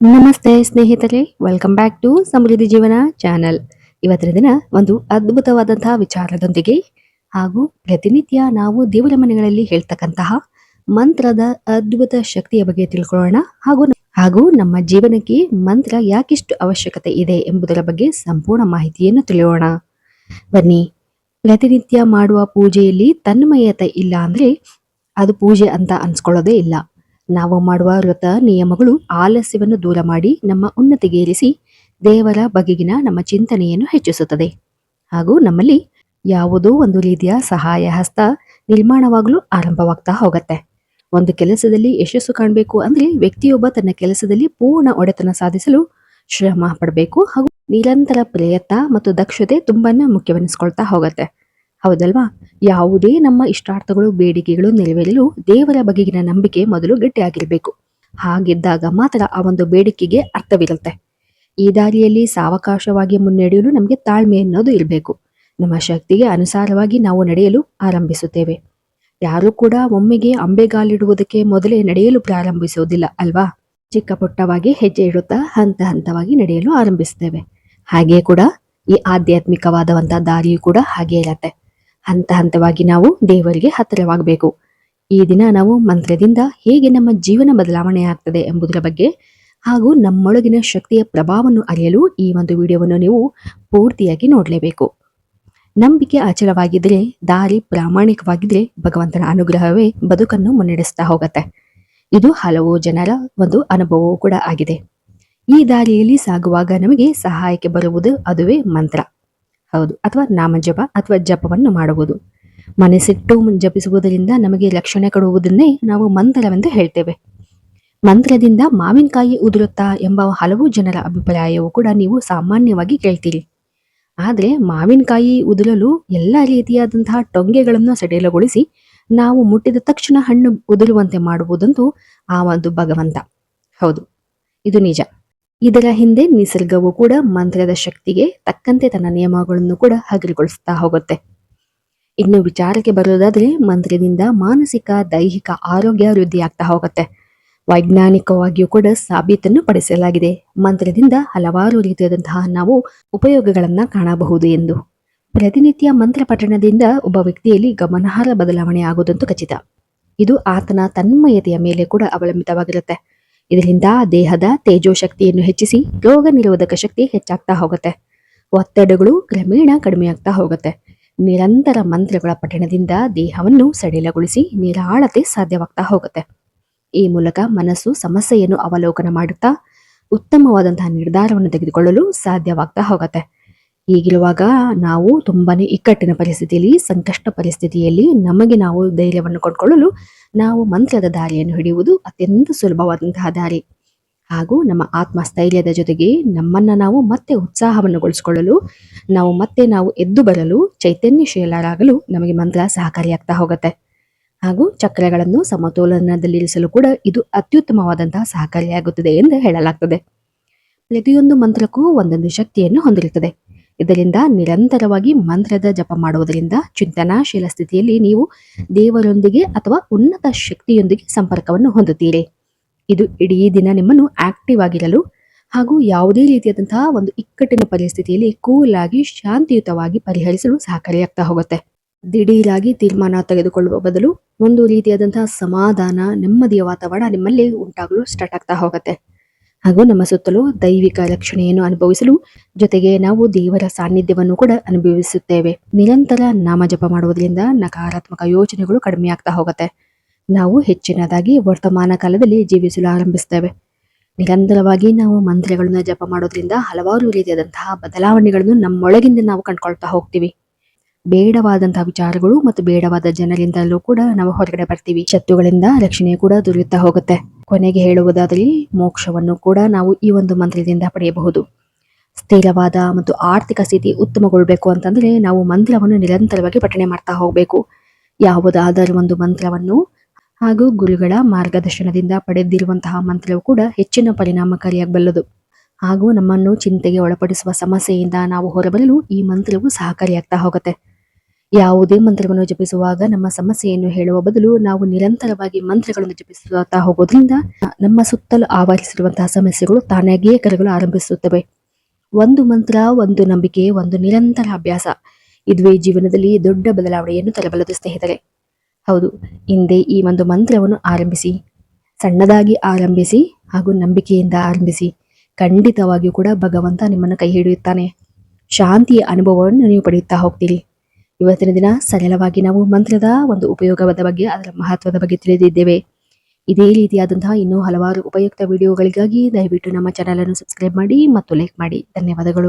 ನಮಸ್ತೆ ಸ್ನೇಹಿತರೆ welcome back to ಸಮೃದ್ಧಿ ಜೀವನ ಚಾನೆಲ್ ಇವತ್ತಿನ ದಿನ ಒಂದು ಅದ್ಭುತವಾದಂತಹ ವಿಚಾರದೊಂದಿಗೆ ಹಾಗೂ ಪ್ರತಿನಿತ್ಯ ನಾವು ದೇವರ ಮನೆಗಳಲ್ಲಿ ಹೇಳ್ತಕ್ಕಂತಹ ಮಂತ್ರದ ಅದ್ಭುತ ಶಕ್ತಿಯ ಬಗ್ಗೆ ತಿಳ್ಕೊಳ್ಳೋಣ. ಹಾಗೂ ಹಾಗೂ ನಮ್ಮ ಜೀವನಕ್ಕೆ ಮಂತ್ರ ಯಾಕಿಷ್ಟು ಅವಶ್ಯಕತೆ ಇದೆ ಎಂಬುದರ ಬಗ್ಗೆ ಸಂಪೂರ್ಣ ಮಾಹಿತಿಯನ್ನು ತಿಳಿಯೋಣ. ಬನ್ನಿ, ಪ್ರತಿನಿತ್ಯ ಮಾಡುವ ಪೂಜೆಯಲ್ಲಿ ತನ್ಮಯತೆ ಇಲ್ಲ ಅಂದ್ರೆ ಅದು ಪೂಜೆ ಅಂತ ಅನ್ಸ್ಕೊಳ್ಳೋದೇ ಇಲ್ಲ. ನಾವು ಮಾಡುವ ವ್ರತ ನಿಯಮಗಳು ಆಲಸ್ಯವನ್ನು ದೂರ ಮಾಡಿ ನಮ್ಮ ಉನ್ನತಿಗೇರಿಸಿ ದೇವರ ಬಗೆಗಿನ ನಮ್ಮ ಚಿಂತನೆಯನ್ನು ಹೆಚ್ಚಿಸುತ್ತದೆ. ಹಾಗೂ ನಮ್ಮಲ್ಲಿ ಯಾವುದೋ ಒಂದು ರೀತಿಯ ಸಹಾಯ, ಹಸ್ತ ನಿರ್ಮಾಣವಾಗಲು ಆರಂಭವಾಗ್ತಾ ಹೋಗತ್ತೆ. ಒಂದು ಕೆಲಸದಲ್ಲಿ ಯಶಸ್ಸು ಕಾಣಬೇಕು ಅಂದ್ರೆ ವ್ಯಕ್ತಿಯೊಬ್ಬ ತನ್ನ ಕೆಲಸದಲ್ಲಿ ಪೂರ್ಣ ಒಡೆತನ ಸಾಧಿಸಲು ಶ್ರಮ ಪಡಬೇಕು ಹಾಗೂ ನಿರಂತರ ಪ್ರಯತ್ನ ಮತ್ತು ದಕ್ಷತೆ ತುಂಬಾನೇ ಮುಖ್ಯವೆನಿಸ್ಕೊಳ್ತಾ ಹೋಗತ್ತೆ. ಹೌದಲ್ವಾ? ಯಾವುದೇ ನಮ್ಮ ಇಷ್ಟಾರ್ಥಗಳು, ಬೇಡಿಕೆಗಳು ನೆರವೇರಲು ದೇವರ ಬಗೆಗಿನ ನಂಬಿಕೆ ಮೊದಲು ಗಟ್ಟಿಯಾಗಿರಬೇಕು. ಹಾಗಿದ್ದಾಗ ಮಾತ್ರ ಆ ಒಂದು ಬೇಡಿಕೆಗೆ ಅರ್ಥವಿರುತ್ತೆ. ಈ ದಾರಿಯಲ್ಲಿ ಸಾವಕಾಶವಾಗಿ ಮುನ್ನಡೆಯಲು ನಮಗೆ ತಾಳ್ಮೆ ಅನ್ನೋದು ಇರಬೇಕು. ನಮ್ಮ ಶಕ್ತಿಗೆ ಅನುಸಾರವಾಗಿ ನಾವು ನಡೆಯಲು ಆರಂಭಿಸುತ್ತೇವೆ. ಯಾರು ಕೂಡ ಒಮ್ಮೆಗೆ ಅಂಬೆಗಾಲಿಡುವುದಕ್ಕೆ ಮೊದಲೇ ನಡೆಯಲು ಪ್ರಾರಂಭಿಸುವುದಿಲ್ಲ, ಅಲ್ವಾ? ಚಿಕ್ಕ ಪುಟ್ಟವಾಗಿ ಹೆಜ್ಜೆ ಇಡುತ್ತಾ ಹಂತ ಹಂತವಾಗಿ ನಡೆಯಲು ಆರಂಭಿಸುತ್ತೇವೆ. ಹಾಗೆಯೇ ಕೂಡ ಈ ಆಧ್ಯಾತ್ಮಿಕವಾದಂತಹ ದಾರಿಯೂ ಕೂಡ ಹಾಗೆ ಇರತ್ತೆ. ಹಂತ ಹಂತವಾಗಿ ನಾವು ದೇವರಿಗೆ ಹತ್ತಿರವಾಗಬೇಕು. ಈ ದಿನ ನಾವು ಮಂತ್ರದಿಂದ ಹೇಗೆ ನಮ್ಮ ಜೀವನ ಬದಲಾವಣೆ ಆಗ್ತದೆ ಎಂಬುದರ ಬಗ್ಗೆ ಹಾಗೂ ನಮ್ಮೊಳಗಿನ ಶಕ್ತಿಯ ಪ್ರಭಾವವನ್ನು ಅರಿಯಲು ಈ ಒಂದು ವಿಡಿಯೋವನ್ನು ನೀವು ಪೂರ್ತಿಯಾಗಿ ನೋಡಲೇಬೇಕು. ನಂಬಿಕೆ ಅಚಲವಾಗಿದ್ದರೆ ದಾರಿ ಪ್ರಾಮಾಣಿಕವಾಗಿದ್ರೆ ಭಗವಂತನ ಅನುಗ್ರಹವೇ ಬದುಕನ್ನು ಮುನ್ನಡೆಸ್ತಾ ಹೋಗತ್ತೆ. ಇದು ಹಲವು ಜನರ ಒಂದು ಅನುಭವವೂ ಕೂಡ ಆಗಿದೆ. ಈ ದಾರಿಯಲ್ಲಿ ಸಾಗುವಾಗ ನಮಗೆ ಸಹಾಯಕ್ಕೆ ಬರುವುದು ಅದುವೇ ಮಂತ್ರ. ಹೌದು. ಅಥವಾ ನಾಮಜಪ ಅಥವಾ ಜಪವನ್ನು ಮಾಡುವುದು. ಮನಸ್ಸಿಟ್ಟು ಜಪಿಸುವುದರಿಂದ ನಮಗೆ ರಕ್ಷಣೆ ಕೊಡುವುದನ್ನೇ ನಾವು ಮಂತ್ರವೆಂದು ಹೇಳ್ತೇವೆ. ಮಂತ್ರದಿಂದ ಮಾವಿನಕಾಯಿ ಉದುರುತ್ತಾ ಎಂಬ ಹಲವು ಜನರ ಅಭಿಪ್ರಾಯವು ಕೂಡ ನೀವು ಸಾಮಾನ್ಯವಾಗಿ ಕೇಳ್ತೀರಿ. ಆದರೆ ಮಾವಿನಕಾಯಿ ಉದುರಲು ಎಲ್ಲ ರೀತಿಯಾದಂತಹ ಟೊಂಗೆಗಳನ್ನು ಸಡಿಲಗೊಳಿಸಿ ನಾವು ಮುಟ್ಟಿದ ತಕ್ಷಣ ಹಣ್ಣು ಉದುರುವಂತೆ ಮಾಡುವುದಂತೂ ಆ ಒಂದು ಭಗವಂತ. ಹೌದು. ಇದು ನಿಜ. ಇದರ ಹಿಂದೆ ನಿಸರ್ಗವು ಕೂಡ ಮಂತ್ರದ ಶಕ್ತಿಗೆ ತಕ್ಕಂತೆ ತನ್ನ ನಿಯಮಗಳನ್ನು ಕೂಡ ಹಗರಿಗೊಳಿಸ್ತಾ ಹೋಗುತ್ತೆ. ಇನ್ನು ವಿಚಾರಕ್ಕೆ ಬರೋದಾದ್ರೆ ಮಂತ್ರದಿಂದ ಮಾನಸಿಕ, ದೈಹಿಕ ಆರೋಗ್ಯ ವೃದ್ಧಿಯಾಗ್ತಾ ಹೋಗುತ್ತೆ. ವೈಜ್ಞಾನಿಕವಾಗಿಯೂ ಕೂಡ ಸಾಬೀತನ್ನು ಪಡಿಸಲಾಗಿದೆ. ಮಂತ್ರದಿಂದ ಹಲವಾರು ರೀತಿಯಾದಂತಹ ನಾವು ಉಪಯೋಗಗಳನ್ನ ಕಾಣಬಹುದು ಎಂದು. ಪ್ರತಿನಿತ್ಯ ಮಂತ್ರ ಪಠಣದಿಂದ ಒಬ್ಬ ವ್ಯಕ್ತಿಯಲ್ಲಿ ಗಮನಾರ್ಹ ಬದಲಾವಣೆ ಆಗುವುದಂತೂ ಖಚಿತ. ಇದು ಆತನ ತನ್ಮಯತೆಯ ಮೇಲೆ ಕೂಡ ಅವಲಂಬಿತವಾಗಿರುತ್ತೆ. ಇದರಿಂದ ದೇಹದ ತೇಜೋಶಕ್ತಿಯನ್ನು ಹೆಚ್ಚಿಸಿ ರೋಗ ನಿರೋಧಕ ಶಕ್ತಿ ಹೆಚ್ಚಾಗ್ತಾ ಹೋಗುತ್ತೆ. ಒತ್ತಡಗಳು ಕ್ರಮೇಣ ಕಡಿಮೆಯಾಗ್ತಾ ಹೋಗುತ್ತೆ. ನಿರಂತರ ಮಂತ್ರಗಳ ಪಠಣದಿಂದ ದೇಹವನ್ನು ಸಡಿಲಗೊಳಿಸಿ ನಿರಾಳತೆ ಸಾಧ್ಯವಾಗ್ತಾ ಹೋಗುತ್ತೆ. ಈ ಮೂಲಕ ಮನಸ್ಸು ಸಮಸ್ಯೆಯನ್ನು ಅವಲೋಕನ ಮಾಡುತ್ತಾ ಉತ್ತಮವಾದಂತಹ ನಿರ್ಧಾರವನ್ನು ತೆಗೆದುಕೊಳ್ಳಲು ಸಾಧ್ಯವಾಗ್ತಾ ಹೋಗುತ್ತೆ. ಹೀಗಿರುವಾಗ ನಾವು ತುಂಬಾನೇ ಇಕ್ಕಟ್ಟಿನ ಪರಿಸ್ಥಿತಿಯಲ್ಲಿ, ಸಂಕಷ್ಟ ಪರಿಸ್ಥಿತಿಯಲ್ಲಿ ನಮಗೆ ನಾವು ಧೈರ್ಯವನ್ನು ಕೊಟ್ಕೊಳ್ಳಲು ನಾವು ಮಂತ್ರದ ದಾರಿಯನ್ನು ಹಿಡಿಯುವುದು ಅತ್ಯಂತ ಸುಲಭವಾದಂತಹ ದಾರಿ. ಹಾಗೂ ನಮ್ಮ ಆತ್ಮಸ್ಥೈರ್ಯದ ಜೊತೆಗೆ ನಮ್ಮನ್ನ ನಾವು ಮತ್ತೆ ಉತ್ಸಾಹವನ್ನುಗೊಳಿಸಿಕೊಳ್ಳಲು, ನಾವು ಮತ್ತೆ ನಾವು ಎದ್ದು ಬರಲು, ಚೈತನ್ಯಶೀಲರಾಗಲು ನಮಗೆ ಮಂತ್ರ ಸಹಕಾರಿಯಾಗ್ತಾ ಹೋಗುತ್ತೆ. ಹಾಗೂ ಚಕ್ರಗಳನ್ನು ಸಮತೋಲನದಲ್ಲಿರಿಸಲು ಕೂಡ ಇದು ಅತ್ಯುತ್ತಮವಾದಂತಹ ಸಹಕಾರಿಯಾಗುತ್ತದೆ ಎಂದು ಹೇಳಲಾಗ್ತದೆ. ಪ್ರತಿಯೊಂದು ಮಂತ್ರಕ್ಕೂ ಒಂದೊಂದು ಶಕ್ತಿಯನ್ನು ಹೊಂದಿರುತ್ತದೆ. ಇದರಿಂದ ನಿರಂತರವಾಗಿ ಮಂತ್ರದ ಜಪ ಮಾಡುವುದರಿಂದ ಚಿಂತನಾಶೀಲ ಸ್ಥಿತಿಯಲ್ಲಿ ನೀವು ದೇವರೊಂದಿಗೆ ಅಥವಾ ಉನ್ನತ ಶಕ್ತಿಯೊಂದಿಗೆ ಸಂಪರ್ಕವನ್ನು ಹೊಂದುತ್ತೀರಿ. ಇದು ಇಡೀ ದಿನ ನಿಮ್ಮನ್ನು ಆಕ್ಟಿವ್ ಆಗಿರಲು ಹಾಗೂ ಯಾವುದೇ ರೀತಿಯಾದಂತಹ ಒಂದು ಇಕ್ಕಟ್ಟಿನ ಪರಿಸ್ಥಿತಿಯಲ್ಲಿ ಕೂಲ್ ಆಗಿ ಶಾಂತಿಯುತವಾಗಿ ಪರಿಹರಿಸಲು ಸಹಕಾರಿಯಾಗ್ತಾ ಹೋಗುತ್ತೆ. ದಿಢೀರಾಗಿ ತೀರ್ಮಾನ ತೆಗೆದುಕೊಳ್ಳುವ ಬದಲು ಒಂದು ರೀತಿಯಾದಂತಹ ಸಮಾಧಾನ, ನೆಮ್ಮದಿಯ ವಾತಾವರಣ ನಿಮ್ಮಲ್ಲಿ ಉಂಟಾಗಲು ಸ್ಟಾರ್ಟ್ ಆಗ್ತಾ ಹೋಗುತ್ತೆ. ಹಾಗೂ ನಮ್ಮ ಸುತ್ತಲೂ ದೈವಿಕ ರಕ್ಷಣೆಯನ್ನು ಅನುಭವಿಸಲು ಜೊತೆಗೆ ನಾವು ದೇವರ ಸಾನ್ನಿಧ್ಯವನ್ನು ಕೂಡ ಅನುಭವಿಸುತ್ತೇವೆ. ನಿರಂತರ ನಾಮ ಜಪ ಮಾಡುವುದರಿಂದ ನಕಾರಾತ್ಮಕ ಯೋಚನೆಗಳು ಕಡಿಮೆ ಆಗ್ತಾ ಹೋಗುತ್ತೆ. ನಾವು ಹೆಚ್ಚಿನದಾಗಿ ವರ್ತಮಾನ ಕಾಲದಲ್ಲಿ ಜೀವಿಸಲು ಆರಂಭಿಸುತ್ತೇವೆ. ನಿರಂತರವಾಗಿ ನಾವು ಮಂತ್ರಗಳನ್ನು ಜಪ ಮಾಡೋದ್ರಿಂದ ಹಲವಾರು ರೀತಿಯಾದಂತಹ ಬದಲಾವಣೆಗಳನ್ನು ನಮ್ಮೊಳಗಿಂದ ನಾವು ಕಂಡ್ಕೊಳ್ತಾ ಹೋಗ್ತೀವಿ. ಬೇಡವಾದಂತಹ ವಿಚಾರಗಳು ಮತ್ತು ಬೇಡವಾದ ಜನರಿಂದಲೂ ಕೂಡ ನಾವು ಹೊರಗಡೆ ಬರ್ತೀವಿ. ಶತ್ರುಗಳಿಂದ ರಕ್ಷಣೆ ಕೂಡ ದೊರೆಯುತ್ತಾ ಹೋಗುತ್ತೆ. ಕೊನೆಗೆ ಹೇಳುವುದಾದರೆ ಮೋಕ್ಷವನ್ನು ಕೂಡ ನಾವು ಈ ಒಂದು ಮಂತ್ರದಿಂದ ಪಡೆಯಬಹುದು. ಸ್ಥಿರವಾದ ಮತ್ತು ಆರ್ಥಿಕ ಸ್ಥಿತಿ ಉತ್ತಮಗೊಳ್ಬೇಕು ಅಂತಂದ್ರೆ ನಾವು ಮಂತ್ರವನ್ನು ನಿರಂತರವಾಗಿ ಪಠಣೆ ಮಾಡ್ತಾ ಹೋಗಬೇಕು. ಯಾವುದಾದರೂ ಒಂದು ಮಂತ್ರವನ್ನು ಹಾಗೂ ಗುರುಗಳ ಮಾರ್ಗದರ್ಶನದಿಂದ ಪಡೆದಿರುವಂತಹ ಮಂತ್ರವು ಕೂಡ ಹೆಚ್ಚಿನ ಪರಿಣಾಮಕಾರಿಯಾಗಬಲ್ಲದು. ಹಾಗೂ ನಮ್ಮನ್ನು ಚಿಂತೆಗೆ ಒಳಪಡಿಸುವ ಸಮಸ್ಯೆಯಿಂದ ನಾವು ಹೊರಬರಲು ಈ ಮಂತ್ರವು ಸಹಕಾರಿಯಾಗ್ತಾ ಹೋಗುತ್ತೆ. ಯಾವುದೇ ಮಂತ್ರವನ್ನು ಜಪಿಸುವಾಗ ನಮ್ಮ ಸಮಸ್ಯೆಯನ್ನು ಹೇಳುವ ಬದಲು ನಾವು ನಿರಂತರವಾಗಿ ಮಂತ್ರಗಳನ್ನು ಜಪಿಸುತ್ತಾ ಹೋಗೋದ್ರಿಂದ ನಮ್ಮ ಸುತ್ತಲೂ ಆವರಿಸಿರುವಂತಹ ಸಮಸ್ಯೆಗಳು ತಾನಾಗಿಯೇ ಕರೆಗಳು ಆರಂಭಿಸುತ್ತವೆ. ಒಂದು ಮಂತ್ರ, ಒಂದು ನಂಬಿಕೆ, ಒಂದು ನಿರಂತರ ಅಭ್ಯಾಸ. ಇದುವೇ ಜೀವನದಲ್ಲಿ ದೊಡ್ಡ ಬದಲಾವಣೆಯನ್ನು ತರಬಲ್ಲದು ಸ್ನೇಹಿತರೆ. ಹೌದು, ಹಿಂದೆ ಈ ಒಂದು ಮಂತ್ರವನ್ನು ಆರಂಭಿಸಿ, ಸಣ್ಣದಾಗಿ ಆರಂಭಿಸಿ ಹಾಗೂ ನಂಬಿಕೆಯಿಂದ ಆರಂಭಿಸಿ. ಖಂಡಿತವಾಗಿಯೂ ಕೂಡ ಭಗವಂತ ನಿಮ್ಮನ್ನು ಕೈ ಹಿಡಿಯುತ್ತಾನೆ. ಶಾಂತಿಯ ಅನುಭವವನ್ನು ನೀವು ಪಡೆಯುತ್ತಾ ಹೋಗ್ತೀರಿ. ಇವತ್ತಿನ ದಿನ ಸರಳವಾಗಿ ನಾವು ಮಂತ್ರದ ಒಂದು ಉಪಯೋಗದ ಬಗ್ಗೆ, ಅದರ ಮಹತ್ವದ ಬಗ್ಗೆ ತಿಳಿದಿದ್ದೇವೆ. ಇದೇ ರೀತಿಯಾದಂತಹ ಇನ್ನೂ ಹಲವಾರು ಉಪಯುಕ್ತ ವಿಡಿಯೋಗಳಿಗಾಗಿ ದಯವಿಟ್ಟು ನಮ್ಮ ಚಾನಲ್ ಅನ್ನು ಸಬ್ಸ್ಕ್ರೈಬ್ ಮಾಡಿ ಮತ್ತು ಲೈಕ್ ಮಾಡಿ. ಧನ್ಯವಾದಗಳು.